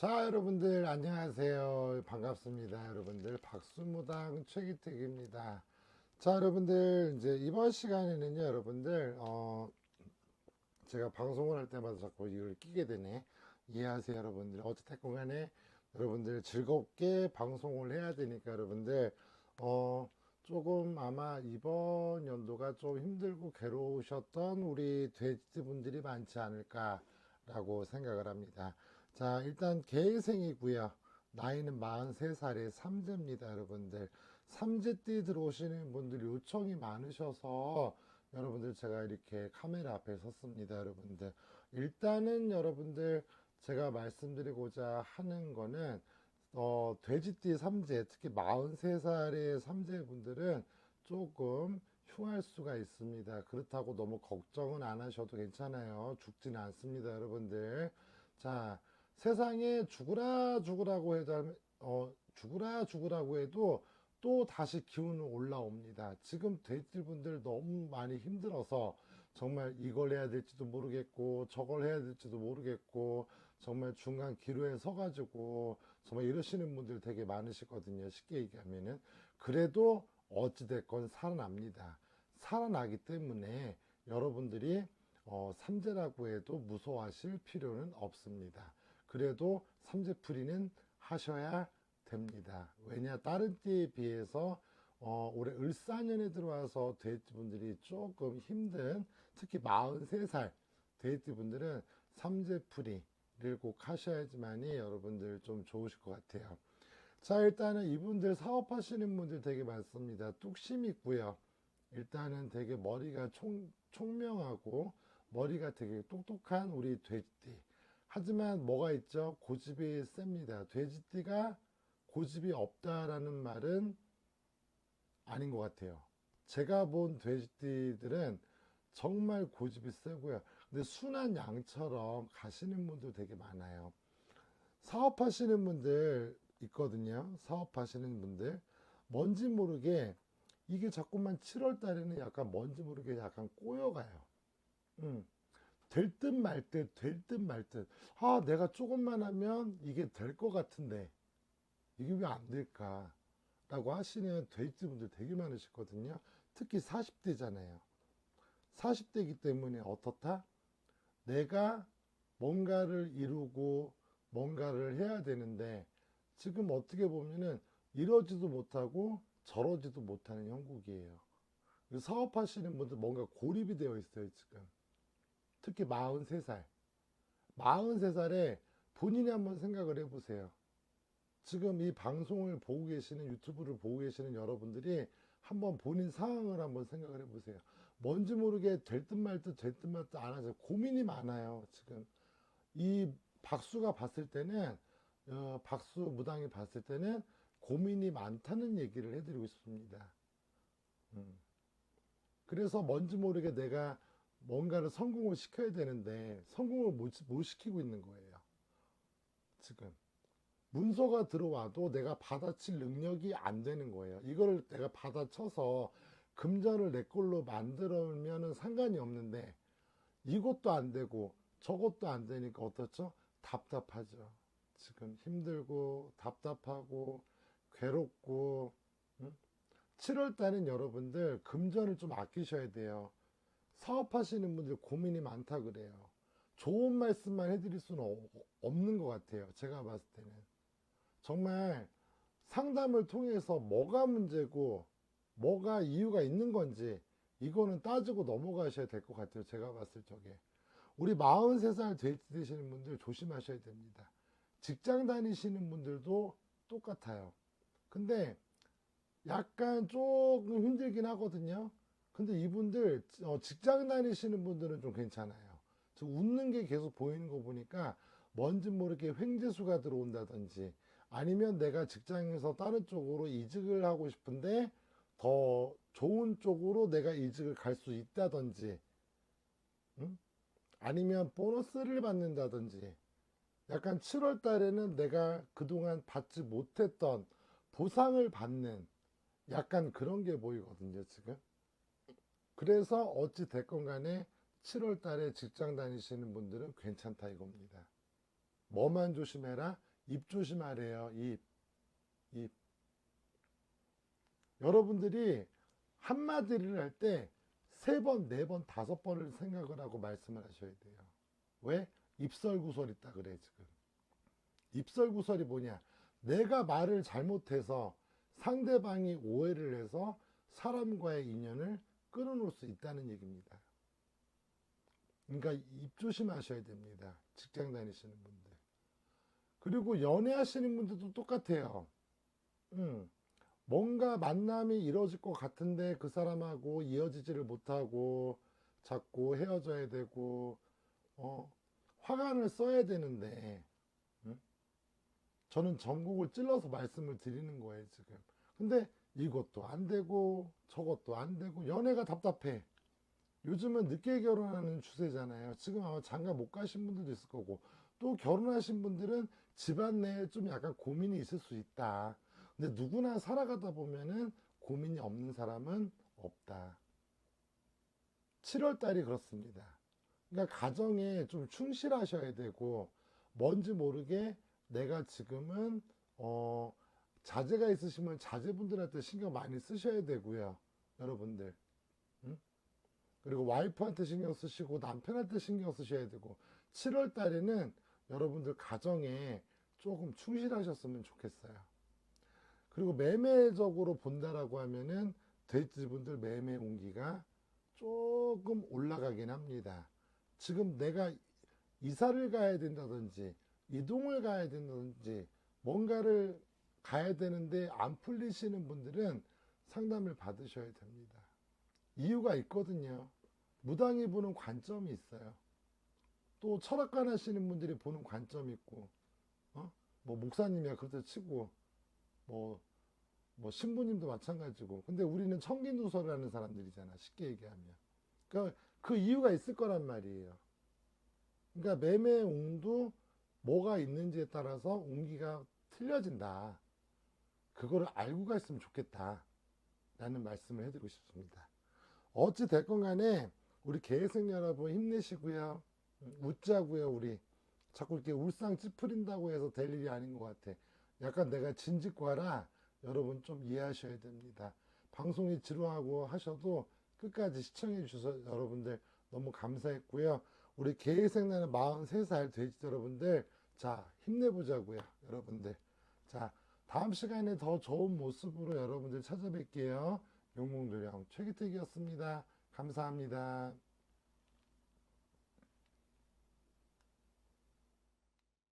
자 여러분들 안녕하세요. 반갑습니다 여러분들. 박수무당 최기택입니다. 자 여러분들 이제 이번 시간에는요 여러분들 어 제가 방송을 할 때마다 자꾸 이걸 끼게 되네. 이해하세요 여러분들. 어쨌든 간에 여러분들 즐겁게 방송을 해야 되니까 여러분들 어 조금 아마 이번 연도가 좀 힘들고 괴로우셨던 우리 돼지분들이 많지 않을까 라고 생각을 합니다. 자, 일단 개생이고요. 나이는 43살에 삼재입니다, 여러분들. 삼재띠 들어오시는 분들 요청이 많으셔서 여러분들 제가 이렇게 카메라 앞에 섰습니다, 여러분들. 일단은 여러분들 제가 말씀드리고자 하는 거는 어, 돼지띠 삼재, 특히 43살의 삼재분들은 조금 흉할 수가 있습니다. 그렇다고 너무 걱정은 안 하셔도 괜찮아요. 죽지는 않습니다, 여러분들. 자, 세상에 죽으라 죽으라고 해도 어, 죽으라 죽으라고 해도 또 다시 기운은 올라옵니다. 지금 돼지분들 너무 많이 힘들어서 정말 이걸 해야 될지도 모르겠고 저걸 해야 될지도 모르겠고 정말 중간 기로에 서가지고 정말 이러시는 분들 되게 많으시거든요. 쉽게 얘기하면은 그래도 어찌됐건 살아납니다. 살아나기 때문에 여러분들이 어, 삼재라고 해도 무서워하실 필요는 없습니다. 그래도 삼재풀이는 하셔야 됩니다. 왜냐 다른 때에 비해서 어, 올해 을사년에 들어와서 데이트분들이 조금 힘든 특히 43살 데이트분들은 삼재풀이를 꼭 하셔야지만이 여러분들 좀 좋으실 것 같아요. 자 일단은 이분들 사업하시는 분들 되게 많습니다. 뚝심 있고요. 일단은 되게 머리가 총, 총명하고 머리가 되게 똑똑한 우리 돼지띠 하지만 뭐가 있죠? 고집이 셉니다. 돼지띠가 고집이 없다라는 말은 아닌 것 같아요. 제가 본 돼지띠들은 정말 고집이 세고요. 근데 순한 양처럼 가시는 분들 되게 많아요. 사업하시는 분들 있거든요. 사업하시는 분들. 뭔지 모르게 이게 자꾸만 7월 달에는 약간 뭔지 모르게 약간 꼬여가요. 음. 될 듯 말 듯, 될 듯 말 듯. 아, 내가 조금만 하면 이게 될 것 같은데, 이게 왜 안 될까? 라고 하시는 돼지 분들 되게 많으시거든요. 특히 40대잖아요. 40대이기 때문에 어떻다? 내가 뭔가를 이루고 뭔가를 해야 되는데, 지금 어떻게 보면은 이러지도 못하고 저러지도 못하는 형국이에요. 사업하시는 분들 뭔가 고립이 되어 있어요, 지금. 특히 43살. 43살에 본인이 한번 생각을 해보세요. 지금 이 방송을 보고 계시는 유튜브를 보고 계시는 여러분들이 한번 본인 상황을 한번 생각을 해보세요. 뭔지 모르게 될 듯 말 듯 될 듯 말 듯 안 하죠. 고민이 많아요. 지금 이 박수가 봤을 때는 어, 박수 무당이 봤을 때는 고민이 많다는 얘기를 해드리고 싶습니다. 음. 그래서 뭔지 모르게 내가 뭔가를 성공을 시켜야 되는데 성공을 못, 못 시키고 있는 거예요. 지금 문서가 들어와도 내가 받아칠 능력이 안 되는 거예요. 이거를 내가 받아쳐서 금전을 내 걸로 만들면 상관이 없는데 이것도 안 되고 저것도 안 되니까 어떻죠? 답답하죠. 지금 힘들고 답답하고 괴롭고 응? 7월 달엔 여러분들 금전을 좀 아끼셔야 돼요. 사업하시는 분들 고민이 많다 그래요. 좋은 말씀만 해드릴 수는 없는 것 같아요. 제가 봤을 때는. 정말 상담을 통해서 뭐가 문제고 뭐가 이유가 있는 건지 이거는 따지고 넘어가셔야 될 것 같아요. 제가 봤을 적에. 우리 43살 되시는 분들 조심하셔야 됩니다. 직장 다니시는 분들도 똑같아요. 근데 약간 조금 힘들긴 하거든요. 근데 이분들 어, 직장 다니시는 분들은 좀 괜찮아요. 저 웃는 게 계속 보이는 거 보니까 뭔지 모르게 횡재수가 들어온다든지 아니면 내가 직장에서 다른 쪽으로 이직을 하고 싶은데 더 좋은 쪽으로 내가 이직을 갈 수 있다든지 응? 아니면 보너스를 받는다든지 약간 7월 달에는 내가 그동안 받지 못했던 보상을 받는 약간 그런 게 보이거든요 지금 그래서 어찌 됐건 간에 7월 달에 직장 다니시는 분들은 괜찮다 이겁니다. 뭐만 조심해라? 입 조심하래요. 입. 입. 여러분들이 한마디를 할 때 세 번, 네 번, 다섯 번을 생각을 하고 말씀을 하셔야 돼요. 왜? 입설 구설 있다 그래, 지금. 입설 구설이 뭐냐? 내가 말을 잘못해서 상대방이 오해를 해서 사람과의 인연을 끊어놓을 수 있다는 얘기입니다. 그러니까 입 조심하셔야 됩니다. 직장 다니시는 분들. 그리고 연애하시는 분들도 똑같아요. 음, 뭔가 만남이 이루어질 것 같은데 그 사람하고 이어지지를 못하고 자꾸 헤어져야 되고, 어, 화관을 써야 되는데, 음? 저는 전국을 찔러서 말씀을 드리는 거예요, 지금. 근데 이것도 안 되고, 저것도 안 되고, 연애가 답답해. 요즘은 늦게 결혼하는 추세잖아요. 지금 아마 장가 못 가신 분들도 있을 거고, 또 결혼하신 분들은 집안 내에 좀 약간 고민이 있을 수 있다. 근데 누구나 살아가다 보면은 고민이 없는 사람은 없다. 7월 달이 그렇습니다. 그러니까 가정에 좀 충실하셔야 되고, 뭔지 모르게 내가 지금은, 어, 자제가 있으시면 자제분들한테 신경 많이 쓰셔야 되고요. 여러분들. 그리고 와이프한테 신경 쓰시고 남편한테 신경 쓰셔야 되고 7월 달에는 여러분들 가정에 조금 충실하셨으면 좋겠어요. 그리고 매매적으로 본다라고 하면은 돼지분들 매매 온기가 조금 올라가긴 합니다. 지금 내가 이사를 가야 된다든지 이동을 가야 된다든지 뭔가를 가야 되는데 안 풀리시는 분들은 상담을 받으셔야 됩니다. 이유가 있거든요. 무당이 보는 관점이 있어요. 또 철학관 하시는 분들이 보는 관점이 있고, 어? 뭐 목사님이야 그렇다 치고, 뭐, 뭐 신부님도 마찬가지고. 근데 우리는 청긴누설을 하는 사람들이잖아. 쉽게 얘기하면. 그러니까 그 이유가 있을 거란 말이에요. 그러니까 매매 옹도 뭐가 있는지에 따라서 옹기가 틀려진다. 그거를 알고 갔으면 좋겠다. 라는 말씀을 해드리고 싶습니다. 어찌 됐건 간에 우리 계획생 여러분 힘내시고요. 웃자고요, 우리. 자꾸 이렇게 울상 찌푸린다고 해서 될 일이 아닌 것 같아. 약간 내가 진직과라 여러분 좀 이해하셔야 됩니다. 방송이 지루하고 하셔도 끝까지 시청해 주셔서 여러분들 너무 감사했고요. 우리 계획생 나는 43살 돼지 여러분들 자 힘내보자고요, 여러분들. 자 다음 시간에 더 좋은 모습으로 여러분들 찾아뵐게요. 용몽도령 최기택이었습니다. 감사합니다.